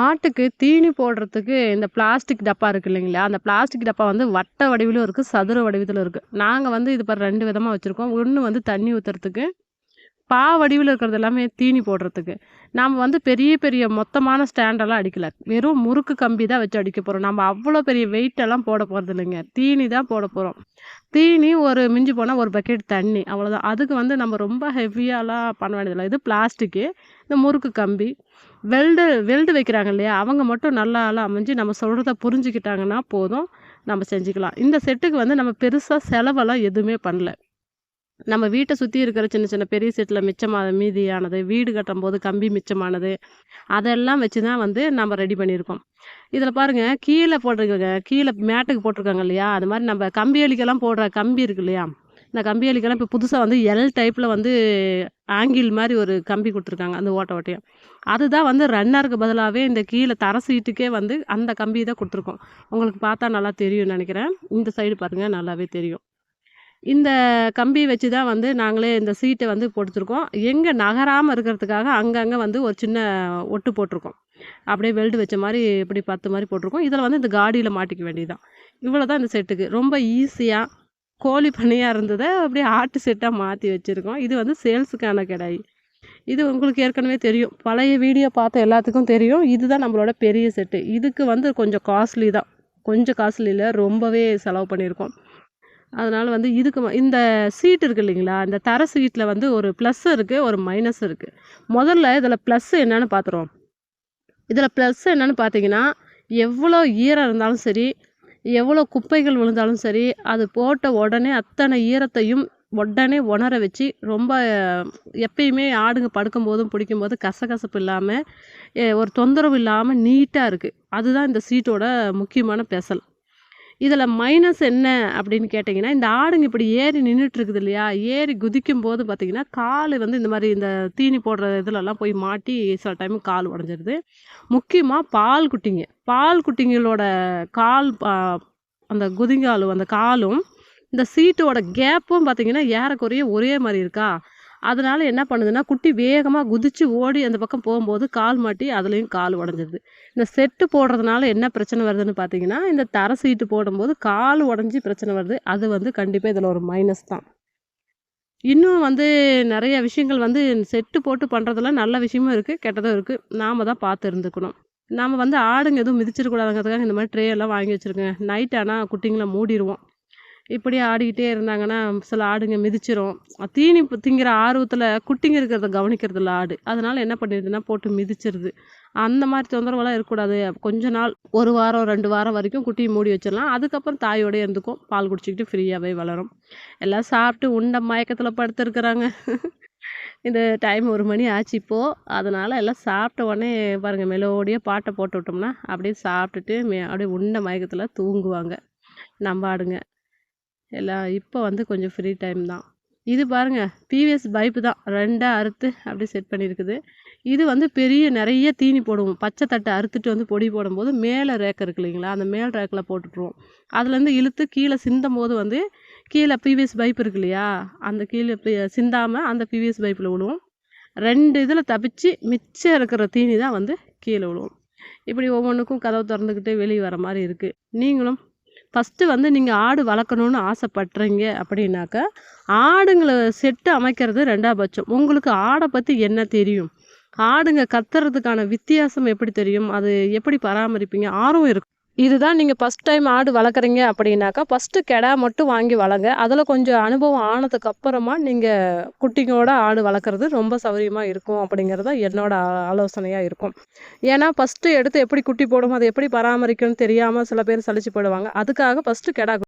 ஆட்டுக்கு தீனி போடுறதுக்கு இந்த பிளாஸ்டிக் டப்பா இருக்கு இல்லைங்களா? அந்த பிளாஸ்டிக் டப்பா வந்து வட்ட வடிவிலும் இருக்குது சதுர வடிவத்திலும் இருக்குது நாங்கள் வந்து இது பாரு ரெண்டு விதமாக வச்சுருக்கோம். ஒன்று வந்து தண்ணி ஊற்றுறதுக்கு பா வடிவில் இருக்கிறது எல்லாமே தீனி போடுறதுக்கு. நாம் வந்து பெரிய பெரிய மொத்தமான ஸ்டாண்டெல்லாம் அடிக்கலை. வெறும் முறுக்கு கம்பி தான் வச்சு அடிக்க போகிறோம் நம்ம அவ்வளோ பெரிய வெயிட்டெல்லாம் போட போகிறது இல்லைங்க. தீனி தான் போட போகிறோம் தீனி ஒரு மிஞ்சி போனால் ஒரு பக்கெட் தண்ணி அவ்வளோதான் அதுக்கு வந்து நம்ம ரொம்ப ஹெவியாலாம் பண்ண வேண்டியதில்லை. இது பிளாஸ்டிக்கு இந்த முறுக்கு கம்பி. வெல்டு வெல்டு வைக்கிறாங்க இல்லையா? அவங்க மட்டும் நல்லா ஆளாக அமைஞ்சு நம்ம சொல்கிறத புரிஞ்சுக்கிட்டாங்கன்னா போதும். நம்ம செஞ்சுக்கலாம். இந்த செட்டுக்கு வந்து நம்ம பெருசாக செலவெல்லாம் எதுவுமே பண்ணல. நம்ம வீட்டை சுற்றி இருக்கிற சின்ன சின்ன பெரிய செட்டில் மிச்சமாக மீதியானது வீடு கட்டும் போது கம்பி மிச்சமானது அதெல்லாம் வச்சு தான் வந்து நம்ம ரெடி பண்ணியிருக்கோம். இதில் பாருங்கள் கீழே போட்டிருக்காங்க கீழே மேட்டுக்கு போட்டிருக்காங்க இல்லையா? அது மாதிரி நம்ம கம்பி அலிக்கெல்லாம் போடுற கம்பி இருக்கு இல்லையா? இந்த கம்பி அலிக்கெல்லாம் இப்போ புதுசாக வந்து எல் டைப்பில் வந்து ஆங்கிள் மாதிரி ஒரு கம்பி கொடுத்துருக்காங்க அந்த ஓட்ட ஓட்டையும் அதுதான் வந்து ரன்னருக்கு பதிலாகவே இந்த கீழே தர சீட்டுக்கே வந்து அந்த கம்பி தான் கொடுத்துருக்கோம். உங்களுக்கு பார்த்தா நல்லா தெரியும் நினைக்கிறேன். இந்த சைடு பாருங்கள் நல்லாவே தெரியும். இந்த கம்பி வச்சு தான் வந்து நாங்களே இந்த சீட்டை வந்து போட்டுருக்கோம் எங்கே நகராமல் இருக்கிறதுக்காக அங்கங்கே வந்து ஒரு சின்ன ஒட்டு போட்டிருக்கோம். அப்படியே வெல்டு வச்ச மாதிரி இப்படி பத்து மாதிரி போட்டிருக்கோம். இதில் வந்து இந்த காடியில் மாட்டிக்க வேண்டியதுதான். இவ்வளோ தான் இந்த செட்டுக்கு ரொம்ப ஈஸியாக கோழி பண்ணையாக இருந்ததை அப்படியே ஆட்டு செட்டாக மாற்றி வச்சுருக்கோம். இது வந்து சேல்ஸுக்கான கிடாய். இது உங்களுக்கு ஏற்கனவே தெரியும். பழைய வீடியோ பார்த்த எல்லாத்துக்கும் தெரியும். இதுதான் நம்மளோட பெரிய செட்டு இதுக்கு வந்து கொஞ்சம் காஸ்ட்லி தான். கொஞ்சம் காஸ்ட்லியில் ரொம்பவே செலவு பண்ணியிருக்கோம். அதனால் வந்து இதுக்கு இந்த சீட் இருக்குது இல்லைங்களா இந்த தர சீட்டில் வந்து ஒரு ப்ளஸ் இருக்குது ஒரு மைனஸ் இருக்குது முதல்ல இதில் ப்ளஸ் என்னென்னு பார்த்துருவோம் இதில் ப்ளஸ் என்னென்னு பார்த்தீங்கன்னா எவ்வளோ ஈரம் இருந்தாலும் சரி எவ்வளோ குப்பைகள் விழுந்தாலும் சரி அது போட்ட உடனே அத்தனை ஈரத்தையும் உடனே உணர வச்சு ரொம்ப எப்பயுமே ஆடுங்க படுக்கும்போதும் பிடிக்கும்போது கசகசப்பு இல்லாமல் ஒரு தொந்தரவு இல்லாமல் நீட்டாக இருக்குது அதுதான் இந்த சீட்டோட முக்கியமான பெசல். இதில் மைனஸ் என்ன அப்படின்னு கேட்டிங்கன்னா இந்த ஆடுங்க இப்படி ஏறி நின்றுட்டுருக்குது இல்லையா? ஏறி குதிக்கும் போது பார்த்திங்கன்னா கால் வந்து இந்த மாதிரி இந்த தீனி போடுற இதிலெல்லாம் போய் மாட்டி சில டைம் கால் உடஞ்சிருது. முக்கியமாக பால் குட்டிங்க. பால் குட்டிங்களோட கால் அந்த குதிங்காலும் அந்த காலும் இந்த சீட்டோட கேப்பும் பார்த்திங்கன்னா ஏறக்குறைய ஒரே மாதிரி இருக்கா? அதனால் என்ன பண்ணுதுன்னா குட்டி வேகமாக குதித்து ஓடி அந்த பக்கம் போகும்போது கால் மாட்டி அதுலேயும் கால் உடஞ்சிருது இந்த செட்டு போடுறதுனால என்ன பிரச்சனை வருதுன்னு பார்த்தீங்கன்னா இந்த தர சீட்டு போடும்போது கால் உடஞ்சி பிரச்சனை வருது. அது வந்து கண்டிப்பாக இதில் ஒரு மைனஸ் தான். இன்னும் வந்து நிறைய விஷயங்கள் வந்து செட்டு போட்டு பண்ணுறதுல நல்ல விஷயமும் இருக்குது கெட்டதும் இருக்குது நாம் தான் பார்த்து இருந்துக்கணும். நாம் வந்து ஆடுங்க எதுவும் மிதிச்சிடக்கூடாதுங்கிறதுக்காக இந்த மாதிரி ட்ரே எல்லாம் வாங்கி வச்சுருக்கேன். நைட் ஆனால் குட்டிங்களை மூடிடுவோம் இப்படி ஆடிக்கிட்டே இருந்தாங்கன்னா சில ஆடுங்க மிதிச்சிரும். தீனி திங்கிற ஆர்வத்தில் குட்டிங்க இருக்கிறத கவனிக்கிறதில்ல ஆடு. அதனால் என்ன பண்ணிடுதுன்னா போட்டு மிதிச்சிருது. அந்த மாதிரி தொந்தரவெல்லாம் இருக்கக்கூடாது. கொஞ்ச நாள் ஒரு வாரம் ரெண்டு வாரம் வரைக்கும் குட்டியை மூடி வச்சிடலாம். அதுக்கப்புறம் தாயோடய இருந்துக்கும். பால் குடிச்சிக்கிட்டு ஃப்ரீயாகவே வளரும். எல்லாம் சாப்பிட்டு உண்ட மயக்கத்தில் படுத்துருக்குறாங்க. இந்த டைம் ஒரு மணி ஆச்சு இப்போது அதனால் எல்லாம் சாப்பிட்ட உடனே பாருங்கள் மெலோடியாக பாட்டை போட்டு விட்டோம்னா அப்படியே சாப்பிட்டுட்டு மே அப்படியே உண்ட மயக்கத்தில் தூங்குவாங்க. நம்ம ஆடுங்க. எல்லாம் இப்போ வந்து கொஞ்சம் ஃப்ரீ டைம் தான். இது பாருங்கள் பிவிஎஸ் பைப்பு தான். ரெண்டாக அறுத்து அப்படி செட் பண்ணியிருக்குது இது வந்து பெரிய நிறைய தீனி போடுவோம். பச்சை தட்டை அறுத்துட்டு வந்து பொடி போடும்போது மேலே ரேக் இருக்கு இல்லைங்களா? அந்த மேல் ரேக்கில் போட்டுட்ருவோம் அதுலேருந்து இழுத்து கீழே சிந்தும் போது வந்து கீழே பிவிஎஸ் பைப் இருக்கு இல்லையா? அந்த கீழே சிந்தாமல் அந்த பிவிஎஸ் பைப்பில் விழுவோம் ரெண்டு இதில் தப்பிச்சு மிச்சம் இருக்கிற தீனி தான் வந்து கீழே விழுவோம் இப்படி ஒவ்வொன்றுக்கும் கதவு திறந்துக்கிட்டே வெளியே வர மாதிரி இருக்குது நீங்களும் ஃபஸ்ட்டு வந்து நீங்கள் ஆடு வளர்க்கணுன்னு ஆசைப்பட்றீங்க அப்படின்னாக்கா ஆடுங்களை செட்டு அமைக்கிறது ரெண்டாபட்சம் உங்களுக்கு ஆடை பற்றி என்ன தெரியும்? ஆடுங்க கத்துறதுக்கான வித்தியாசம் எப்படி தெரியும்? அது எப்படி பராமரிப்பீங்க? ஆர்வம் இருக்கும் இதுதான் நீங்கள் ஃபஸ்ட் டைம் ஆடு வளர்க்குறீங்க அப்படின்னாக்கா ஃபஸ்ட்டு கெடா மட்டும் வாங்கி வளங்க அதில் கொஞ்சம் அனுபவம் ஆனதுக்கு அப்புறமா நீங்கள் குட்டிங்களோட ஆடு வளர்க்குறது ரொம்ப சௌகரியமாக இருக்கும் அப்படிங்கிறது தான் என்னோட ஆலோசனையாக இருக்கும். ஏன்னா ஃபஸ்ட்டு எடுத்து எப்படி குட்டி போடும் அதை எப்படி பராமரிக்கணும்னு தெரியாமல் சில பேர் சளிச்சு போடுவாங்க அதுக்காக ஃபஸ்ட்டு கெடா